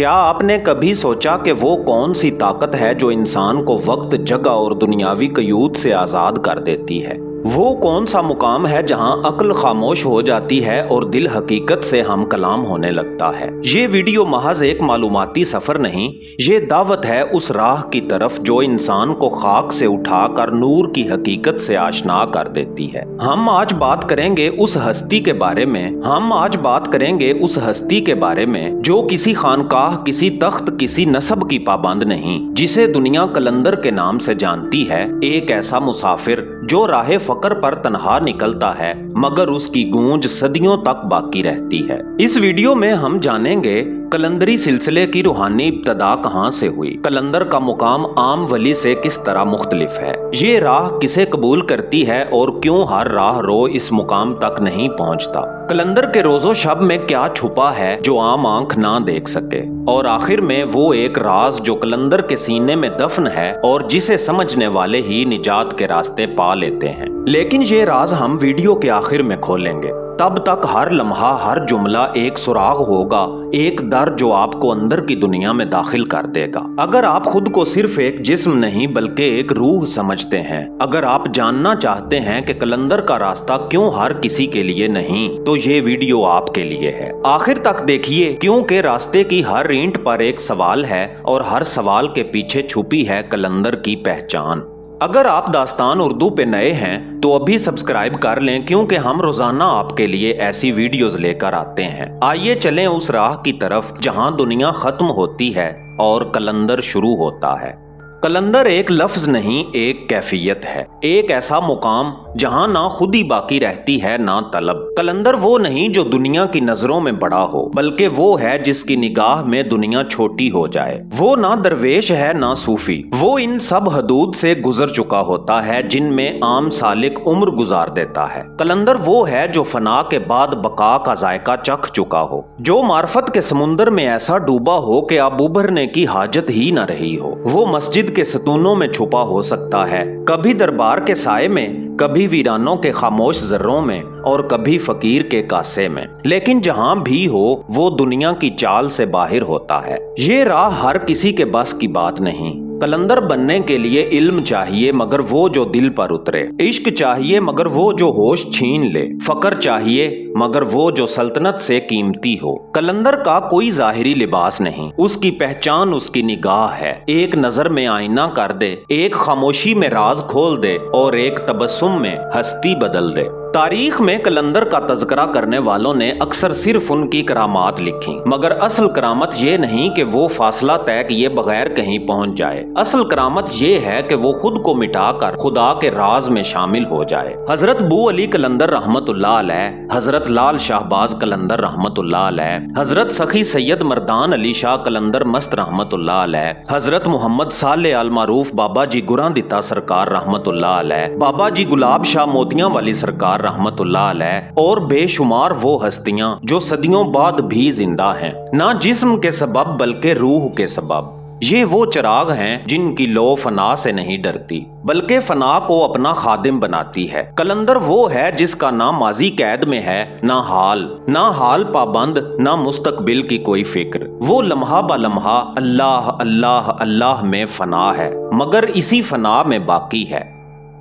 کیا آپ نے کبھی سوچا کہ وہ کون سی طاقت ہے جو انسان کو وقت، جگہ اور دنیاوی قیود سے آزاد کر دیتی ہے؟ وہ کون سا مقام ہے جہاں عقل خاموش ہو جاتی ہے اور دل حقیقت سے ہم کلام ہونے لگتا ہے؟ یہ ویڈیو محض ایک معلوماتی سفر نہیں، یہ دعوت ہے اس راہ کی طرف جو انسان کو خاک سے اٹھا کر نور کی حقیقت سے آشنا کر دیتی ہے۔ ہم آج بات کریں گے اس ہستی کے بارے میں، ہم آج بات کریں گے اس ہستی کے بارے میں جو کسی خانقاہ، کسی تخت، کسی نصب کی پابند نہیں، جسے دنیا کلندر کے نام سے جانتی ہے، ایک ایسا مسافر۔ جو راہ فقر پر تنہا نکلتا ہے، مگر اس کی گونج صدیوں تک باقی رہتی ہے۔ اس ویڈیو میں ہم جانیں گے کلندری سلسلے کی روحانی ابتدا کہاں سے ہوئی؟ کلندر کا مقام عام ولی سے کس طرح مختلف ہے؟ یہ راہ کسے قبول کرتی ہے اور کیوں ہر راہ رو اس مقام تک نہیں پہنچتا؟ کلندر کے روز و شب میں کیا چھپا ہے جو عام آنکھ نہ دیکھ سکے؟ اور آخر میں وہ ایک راز جو کلندر کے سینے میں دفن ہے اور جسے سمجھنے والے ہی نجات کے راستے پا لیتے ہیں۔ لیکن یہ راز ہم ویڈیو کے آخر میں کھولیں گے۔ تب تک ہر لمحہ، ہر جملہ ایک سراغ ہوگا، ایک در جو آپ کو اندر کی دنیا میں داخل کر دے گا۔ اگر آپ خود کو صرف ایک جسم نہیں، بلکہ ایک روح سمجھتے ہیں۔ اگر آپ جاننا چاہتے ہیں کہ کلندر کا راستہ کیوں ہر کسی کے لیے نہیں، تو یہ ویڈیو آپ کے لیے ہے۔ آخر تک دیکھیے، کیونکہ راستے کی ہر اینٹ پر ایک سوال ہے اور ہر سوال کے پیچھے چھپی ہے کلندر کی پہچان۔ اگر آپ داستان اردو پہ نئے ہیں تو ابھی سبسکرائب کر لیں کیونکہ ہم روزانہ آپ کے لیے ایسی ویڈیوز لے کر آتے ہیں۔ آئیے چلیں اس راہ کی طرف جہاں دنیا ختم ہوتی ہے اور کلندر شروع ہوتا ہے۔ کلندر ایک لفظ نہیں، ایک کیفیت ہے۔ ایک ایسا مقام جہاں نہ خود ہی باقی رہتی ہے، نہ طلب۔ کلندر وہ نہیں جو دنیا کی نظروں میں بڑا ہو، بلکہ وہ ہے جس کی نگاہ میں دنیا چھوٹی ہو جائے۔ وہ نہ درویش ہے، نہ صوفی۔ وہ ان سب حدود سے گزر چکا ہوتا ہے، جن میں عام سالک عمر گزار دیتا ہے۔ کلندر وہ ہے جو فنا کے بعد بقا کا ذائقہ چکھ چکا ہو، جو معرفت کے سمندر میں ایسا ڈوبا ہو کہ اب ابھرنے کی حاجت ہی نہ رہی ہو۔ وہ مسجد کے ستونوں میں چھپا ہو سکتا ہے۔ کبھی دربار کے سائے میں، کبھی ویرانوں کے خاموش ذروں میں، اور کبھی فقیر کے کاسے میں۔ لیکن جہاں بھی ہو، وہ دنیا کی چال سے باہر ہوتا ہے۔ یہ راہ ہر کسی کے بس کی بات نہیں۔ کلندر بننے کے لیے علم چاہیے مگر وہ جو دل پر اترے۔ عشق چاہیے مگر وہ جو ہوش چھین لے۔ فقر چاہیے مگر وہ جو سلطنت سے قیمتی ہو۔ کلندر کا کوئی ظاہری لباس نہیں۔ اس کی پہچان اس کی نگاہ ہے۔ ایک نظر میں آئینہ کر دے۔ ایک خاموشی میں راز کھول دے اور ایک تبسم میں ہستی بدل دے۔ تاریخ میں کلندر کا تذکرہ کرنے والوں نے اکثر صرف ان کی کرامات لکھی مگر اصل کرامت یہ نہیں کہ وہ فاصلہ طے کیے بغیر کہیں پہنچ جائے۔ اصل کرامت یہ ہے کہ وہ خود کو مٹا کر خدا کے راز میں شامل ہو جائے۔ حضرت بو علی کلندر رحمت اللہ علیہ، حضرت لال شاہباز کلندر رحمت اللہ علیہ، حضرت سخی سید مردان علی شاہ کلندر مست رحمت اللہ علیہ، حضرت محمد صالح المعروف بابا جی گراں دتا سرکار رحمت اللہ علیہ، بابا جی گلاب شاہ موتیاں والی سرکار رحمت اللہ علیہ، اور بے شمار وہ ہستیاں جو صدیوں بعد بھی زندہ ہیں۔ نہ جسم کے سبب بلکہ روح کے سبب۔ یہ وہ چراغ ہیں جن کی لو فنا سے نہیں ڈرتی، بلکہ فنا کو اپنا خادم بناتی ہے۔ کلندر وہ ہے جس کا نہ ماضی قید میں ہے، نہ حال نہ حال پابند، نہ مستقبل کی کوئی فکر۔ وہ لمحہ با لمحہ اللہ اللہ اللہ میں فنا ہے، مگر اسی فنا میں باقی ہے۔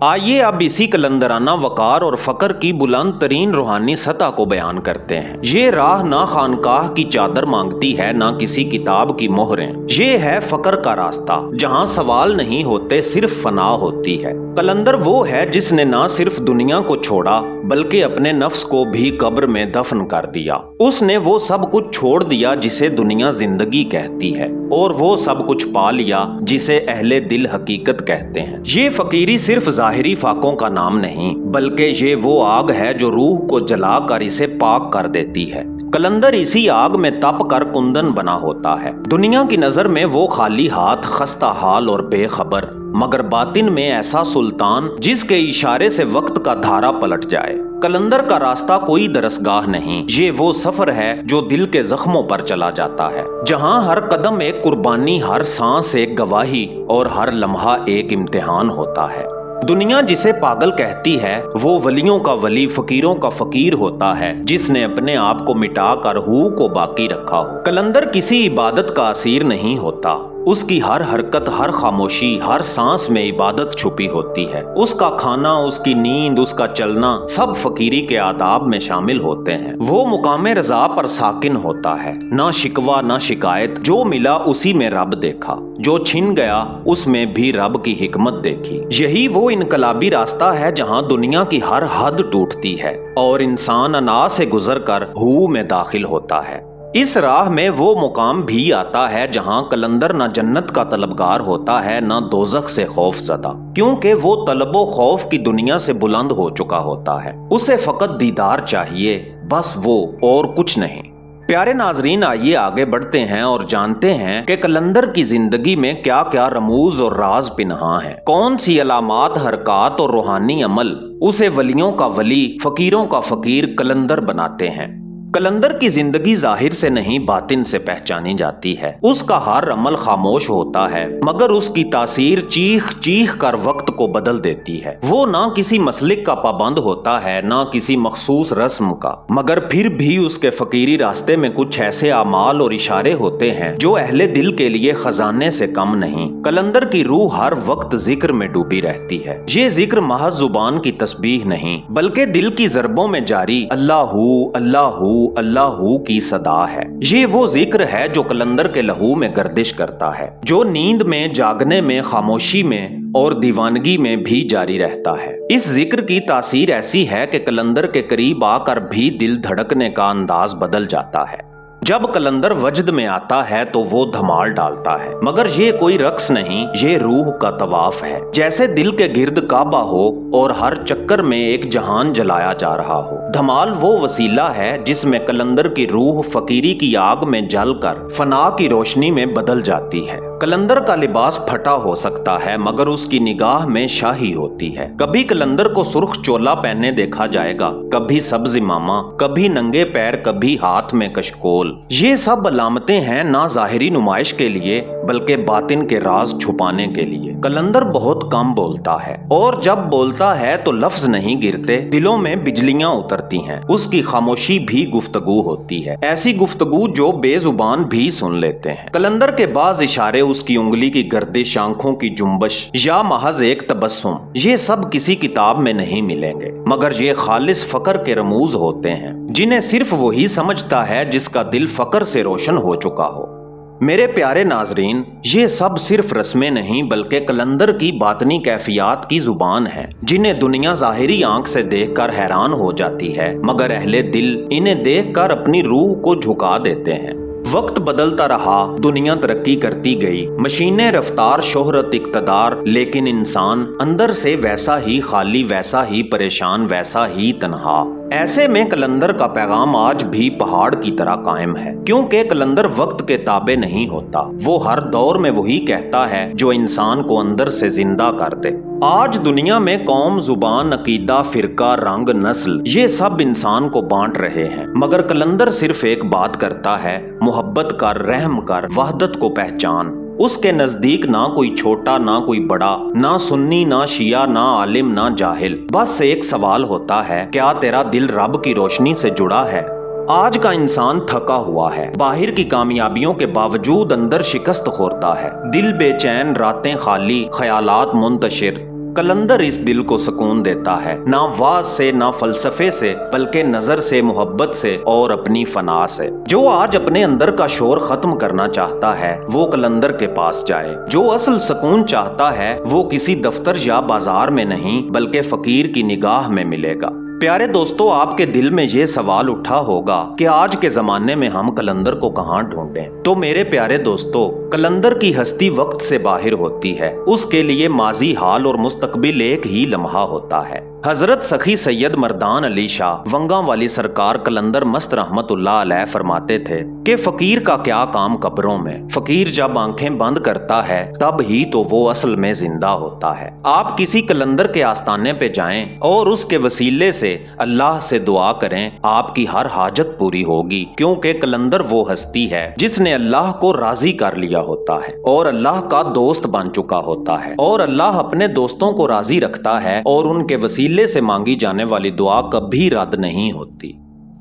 آئیے اب اسی کلندرانہ وقار اور فقر کی بلند ترین روحانی سطح کو بیان کرتے ہیں۔ یہ راہ نہ خانقاہ کی چادر مانگتی ہے، نہ کسی کتاب کی مہریں۔ یہ ہے فقر کا راستہ، جہاں سوال نہیں ہوتے، صرف فنا ہوتی ہے۔ کلندر وہ ہے جس نے نہ صرف دنیا کو چھوڑا بلکہ اپنے نفس کو بھی قبر میں دفن کر دیا۔ اس نے وہ سب کچھ چھوڑ دیا جسے دنیا زندگی کہتی ہے اور وہ سب کچھ پا لیا جسے اہل دل حقیقت کہتے ہیں۔ یہ فقیری صرف ظاہری فاقوں کا نام نہیں، بلکہ یہ وہ آگ ہے جو روح کو جلا کر اسے پاک کر دیتی ہے۔ کلندر اسی آگ میں تپ کر کندن بنا ہوتا ہے۔ دنیا کی نظر میں وہ خالی ہاتھ، خستہ حال اور بے خبر۔ مگر باطن میں ایسا سلطان جس کے اشارے سے وقت کا دھارا پلٹ جائے۔ کلندر کا راستہ کوئی درسگاہ نہیں۔ یہ وہ سفر ہے جو دل کے زخموں پر چلا جاتا ہے، جہاں ہر قدم ایک قربانی، ہر سانس ایک گواہی اور ہر لمحہ ایک امتحان ہوتا ہے۔ دنیا جسے پاگل کہتی ہے، وہ ولیوں کا ولی، فقیروں کا فقیر ہوتا ہے، جس نے اپنے آپ کو مٹا کر ہو کو باقی رکھا ہو۔ کلندر کسی عبادت کا اسیر نہیں ہوتا۔ اس کی ہر حرکت، ہر خاموشی، ہر سانس میں عبادت چھپی ہوتی ہے۔ اس کا کھانا، اس کی نیند، اس کا چلنا سب فقیری کے آداب میں شامل ہوتے ہیں۔ وہ مقام رضا پر ساکن ہوتا ہے۔ نہ شکوا نہ شکایت، جو ملا اسی میں رب دیکھا۔ جو چھن گیا، اس میں بھی رب کی حکمت دیکھی۔ یہی وہ انقلابی راستہ ہے جہاں دنیا کی ہر حد ٹوٹتی ہے اور انسان انا سے گزر کر ہو میں داخل ہوتا ہے۔ اس راہ میں وہ مقام بھی آتا ہے جہاں کلندر نہ جنت کا طلبگار ہوتا ہے، نہ دوزخ سے خوف زدہ، کیونکہ وہ طلب و خوف کی دنیا سے بلند ہو چکا ہوتا ہے۔ اسے فقط دیدار چاہیے، بس وہ اور کچھ نہیں۔ پیارے ناظرین، آئیے آگے بڑھتے ہیں اور جانتے ہیں کہ کلندر کی زندگی میں کیا کیا رموز اور راز پنہا ہیں۔ کون سی علامات، حرکات اور روحانی عمل اسے ولیوں کا ولی، فقیروں کا فقیر کلندر بناتے ہیں۔ کلندر کی زندگی ظاہر سے نہیں، باطن سے پہچانی جاتی ہے۔ اس کا ہر عمل خاموش ہوتا ہے، مگر اس کی تاثیر چیخ چیخ کر وقت کو بدل دیتی ہے۔ وہ نہ کسی مسلک کا پابند ہوتا ہے، نہ کسی مخصوص رسم کا۔ مگر پھر بھی اس کے فقیری راستے میں کچھ ایسے اعمال اور اشارے ہوتے ہیں جو اہل دل کے لیے خزانے سے کم نہیں۔ کلندر کی روح ہر وقت ذکر میں ڈوبی رہتی ہے۔ یہ ذکر محض زبان کی تسبیح نہیں، بلکہ دل کی ضربوں میں جاری، اللہ ہو اللہ ہو اللہ ہو کی صدا ہے۔ یہ وہ ذکر ہے جو کلندر کے لہو میں گردش کرتا ہے، جو نیند میں، جاگنے میں، خاموشی میں اور دیوانگی میں بھی جاری رہتا ہے۔ اس ذکر کی تاثیر ایسی ہے کہ کلندر کے قریب آ کر بھی دل دھڑکنے کا انداز بدل جاتا ہے۔ جب کلندر وجد میں آتا ہے تو وہ دھمال ڈالتا ہے۔ مگر یہ کوئی رقص نہیں، یہ روح کا طواف ہے۔ جیسے دل کے گرد کعبہ ہو اور ہر چکر میں ایک جہان جلایا جا رہا ہو۔ دھمال وہ وسیلہ ہے جس میں کلندر کی روح فقیری کی آگ میں جل کر فنا کی روشنی میں بدل جاتی ہے۔ کلندر کا لباس پھٹا ہو سکتا ہے، مگر اس کی نگاہ میں شاہی ہوتی ہے۔ کبھی کلندر کو سرخ چولا پہنے دیکھا جائے گا، کبھی سبز ماما، کبھی ننگے پیر، کبھی ہاتھ میں کشکول۔ یہ سب علامتیں ہیں نہ ظاہری نمائش کے لیے، بلکہ باطن کے راز چھپانے کے لیے۔ کلندر بہت کم بولتا ہے، اور جب بولتا ہے تو لفظ نہیں گرتے، دلوں میں بجلیاں اترتی ہیں۔ اس کی خاموشی بھی گفتگو ہوتی ہے۔ ایسی گفتگو جو بے زبان بھی سن لیتے ہیں۔ کلندر کے بعض اشارے اس کی انگلی کی گردش آنکھوں کی جنبش یا محض ایک تبسم، یہ سب کسی کتاب میں نہیں ملیں گے۔ مگر یہ خالص فقر کے رموز ہوتے ہیں، جنہیں صرف وہی سمجھتا ہے جس کا دل فقر سے روشن ہو چکا ہو۔ میرے پیارے ناظرین، یہ سب صرف رسمیں نہیں، بلکہ کلندر کی باطنی کیفیات کی زبان ہے جنہیں دنیا ظاہری آنکھ سے دیکھ کر حیران ہو جاتی ہے۔ مگر اہل دل انہیں دیکھ کر اپنی روح کو جھکا دیتے ہیں۔ وقت بدلتا رہا، دنیا ترقی کرتی گئی۔ مشینیں رفتار، شہرت، اقتدار، لیکن انسان اندر سے ویسا ہی خالی، ویسا ہی پریشان، ویسا ہی تنہا۔ ایسے میں کلندر کا پیغام آج بھی پہاڑ کی طرح قائم ہے، کیونکہ کلندر وقت کے تابع نہیں ہوتا۔ وہ ہر دور میں وہی کہتا ہے جو انسان کو اندر سے زندہ کر دے۔ آج دنیا میں قوم، زبان، عقیدہ، فرقہ، رنگ، نسل، یہ سب انسان کو بانٹ رہے ہیں۔ مگر کلندر صرف ایک بات کرتا ہے، محبت کر، رحم کر، وحدت کو پہچان۔ اس کے نزدیک نہ کوئی چھوٹا، نہ کوئی بڑا، نہ سنی، نہ شیعہ، نہ عالم، نہ جاہل۔ بس ایک سوال ہوتا ہے، کیا تیرا دل رب کی روشنی سے جڑا ہے؟ آج کا انسان تھکا ہوا ہے، باہر کی کامیابیوں کے باوجود اندر شکست خورتا ہے۔ دل بے چین، راتیں خالی، خیالات منتشر۔ کلندر اس دل کو سکون دیتا ہے، نہ واز سے، نہ فلسفے سے، بلکہ نظر سے، محبت سے اور اپنی فنا سے۔ جو آج اپنے اندر کا شور ختم کرنا چاہتا ہے، وہ کلندر کے پاس جائے۔ جو اصل سکون چاہتا ہے، وہ کسی دفتر یا بازار میں نہیں، بلکہ فقیر کی نگاہ میں ملے گا۔ پیارے دوستو، آپ کے دل میں یہ سوال اٹھا ہوگا کہ آج کے زمانے میں ہم کلندر کو کہاں ڈھونڈیں؟ تو میرے پیارے دوستو، کلندر کی ہستی وقت سے باہر ہوتی ہے۔ اس کے لیے ماضی حال اور مستقبل ایک ہی لمحہ ہوتا ہے۔ حضرت سخی سید مردان علی شاہ، ونگاں والی سرکار کلندر مست رحمت اللہ علیہ فرماتے تھے کہ فقیر کا کیا کام قبروں میں؟ فقیر جب آنکھیں بند کرتا ہے، تب ہی تو وہ اصل میں زندہ ہوتا ہے۔ آپ کسی کلندر کے آستانے پہ جائیں اور اس کے وسیلے سے سے اللہ سے دعا کریں، آپ کی ہر حاجت پوری ہوگی۔ کیونکہ کلندر وہ ہستی ہے جس نے اللہ کو راضی کر لیا ہوتا ہے اور اللہ کا دوست بن چکا ہوتا ہے۔ اور اللہ اپنے دوستوں کو راضی رکھتا ہے اور ان کے وسیلے سے مانگی جانے والی دعا کبھی رد نہیں ہوتی۔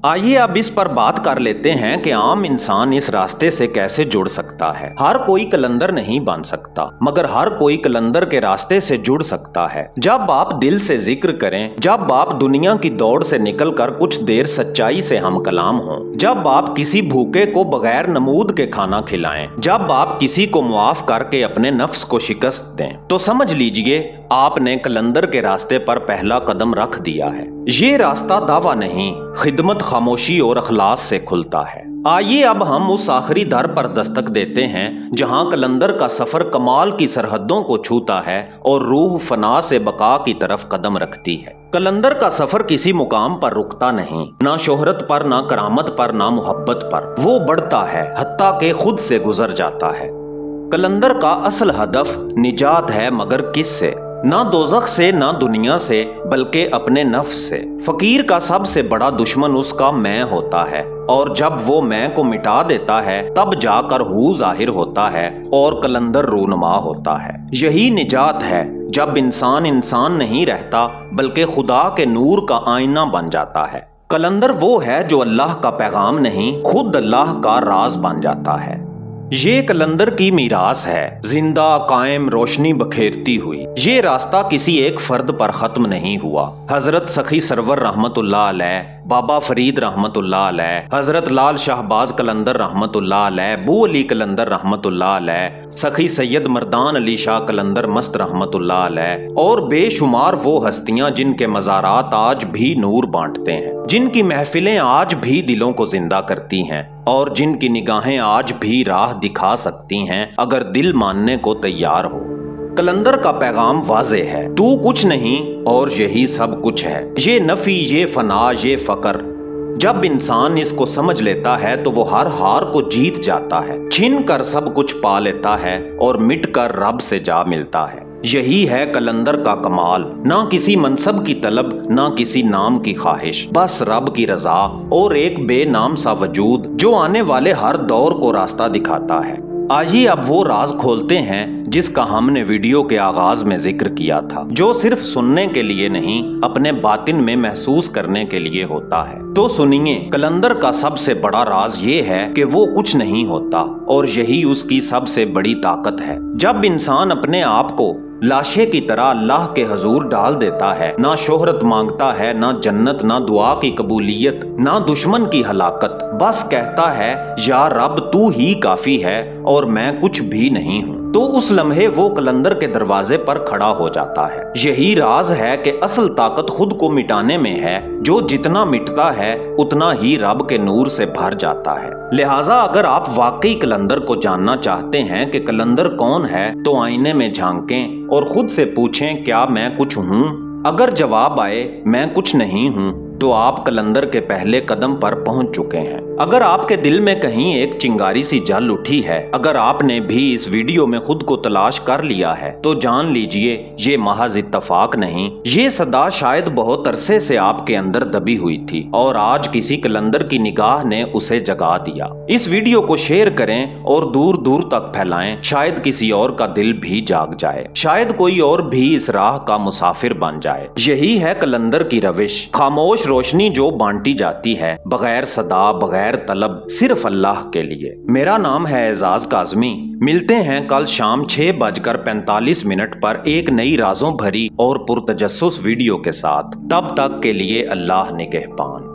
آئیے اب اس پر بات کر لیتے ہیں کہ عام انسان اس راستے سے کیسے جڑ سکتا ہے۔ ہر کوئی کلندر نہیں بن سکتا، مگر ہر کوئی کلندر کے راستے سے جڑ سکتا ہے۔ جب آپ دل سے ذکر کریں، جب آپ دنیا کی دوڑ سے نکل کر کچھ دیر سچائی سے ہم کلام ہوں، جب آپ کسی بھوکے کو بغیر نمود کے کھانا کھلائیں، جب آپ کسی کو معاف کر کے اپنے نفس کو شکست دیں، تو سمجھ لیجیے آپ نے کلندر کے راستے پر پہلا قدم رکھ دیا ہے۔ یہ راستہ دعویٰ نہیں، خدمت خاموشی اور اخلاص سے کھلتا ہے۔ آئیے اب ہم اس آخری در پر دستک دیتے ہیں، جہاں کلندر کا سفر کمال کی سرحدوں کو چھوتا ہے اور روح فنا سے بقا کی طرف قدم رکھتی ہے۔ کلندر کا سفر کسی مقام پر رکتا نہیں، نہ شہرت پر، نہ کرامت پر، نہ محبت پر۔ وہ بڑھتا ہے، حتیٰ کہ خود سے گزر جاتا ہے۔ کلندر کا اصل ہدف نجات ہے مگر کس سے؟ نہ دوزخ سے، نہ دنیا سے، بلکہ اپنے نفس سے۔ فقیر کا سب سے بڑا دشمن اس کا میں ہوتا ہے۔ اور جب وہ میں کو مٹا دیتا ہے، تب جا کر ہو ظاہر ہوتا ہے اور کلندر رونما ہوتا ہے۔ یہی نجات ہے۔ جب انسان انسان نہیں رہتا، بلکہ خدا کے نور کا آئینہ بن جاتا ہے۔ کلندر وہ ہے جو اللہ کا پیغام نہیں، خود اللہ کا راز بن جاتا ہے۔ یہ کلندر کی میراث ہے۔ زندہ، قائم، روشنی بکھیرتی ہوئی۔ یہ راستہ کسی ایک فرد پر ختم نہیں ہوا۔ حضرت سخی سرور رحمت اللہ علیہ، بابا فرید رحمت اللہ علیہ، حضرت لال شہباز کلندر رحمت اللہ علیہ، بو علی کلندر رحمت اللہ علیہ، سخی سید مردان علی شاہ کلندر مست رحمت اللہ علیہ، اور بے شمار وہ ہستیاں جن کے مزارات آج بھی نور بانٹتے ہیں۔ جن کی محفلیں آج بھی دلوں کو زندہ کرتی ہیں اور جن کی نگاہیں آج بھی راہ دکھا سکتی ہیں، اگر دل ماننے کو تیار ہو۔ کلندر کا پیغام واضح ہے۔ تو کچھ نہیں اور یہی سب کچھ ہے۔ یہ نفی، یہ فنا، یہ فقر۔ جب انسان اس کو سمجھ لیتا ہے تو وہ ہر ہار کو جیت جاتا ہے۔ چھن کر سب کچھ پا لیتا ہے اور مٹ کر رب سے جا ملتا ہے۔ یہی ہے کلندر کا کمال۔ نہ کسی منصب کی طلب، نہ کسی نام کی خواہش۔ بس رب کی رضا اور ایک بے نام سا وجود جو آنے والے ہر دور کو راستہ دکھاتا ہے۔ آئیے اب وہ راز کھولتے ہیں جس کا ہم نے ویڈیو کے آغاز میں ذکر کیا تھا، جو صرف سننے کے لیے نہیں، اپنے باطن میں محسوس کرنے کے لیے ہوتا ہے۔ تو سنیے، کلندر کا سب سے بڑا راز یہ ہے کہ وہ کچھ نہیں ہوتا اور یہی اس کی سب سے بڑی طاقت ہے۔ جب انسان اپنے آپ کو لاشے کی طرح اللہ کے حضور ڈال دیتا ہے۔ نہ شہرت مانگتا ہے، نہ جنت، نہ دعا کی قبولیت، نہ دشمن کی ہلاکت۔ بس کہتا ہے، یا رب، تو ہی کافی ہے اور میں کچھ بھی نہیں ہوں۔ تو اس لمحے وہ کلندر کے دروازے پر کھڑا ہو جاتا ہے۔ یہی راز ہے کہ اصل طاقت خود کو مٹانے میں ہے۔ جو جتنا مٹتا ہے، اتنا ہی رب کے نور سے بھر جاتا ہے۔ لہٰذا اگر آپ واقعی کلندر کو جاننا چاہتے ہیں کہ کلندر کون ہے، تو آئینے میں جھانکیں اور خود سے پوچھیں، کیا میں کچھ ہوں؟ اگر جواب آئے، میں کچھ نہیں ہوں۔ تو آپ کلندر کے پہلے قدم پر پہنچ چکے ہیں۔ اگر آپ کے دل میں کہیں ایک چنگاری سی جل اٹھی ہے، اگر آپ نے بھی اس ویڈیو میں خود کو تلاش کر لیا ہے، تو جان لیجیے، یہ محض اتفاق نہیں۔ یہ صدا شاید بہت عرصے سے آپ کے اندر دبی ہوئی تھی اور آج کسی کلندر کی نگاہ نے اسے جگا دیا۔ اس ویڈیو کو شیئر کریں اور دور دور تک پھیلائیں، شاید کسی اور کا دل بھی جاگ جائے۔ شاید کوئی اور بھی اس راہ کا مسافر بن جائے۔ یہی ہے کلندر کی روش۔ خاموش روشنی جو بانٹی جاتی ہے، بغیر صدا، بغیر طلب، صرف اللہ کے لیے۔ میرا نام ہے اعزاز کاظمی۔ ملتے ہیں کل شام چھ بج کر پینتالیس منٹ پر ایک نئی رازوں بھری اور پرتجسس ویڈیو کے ساتھ۔ تب تک کے لیے اللہ نگہبان۔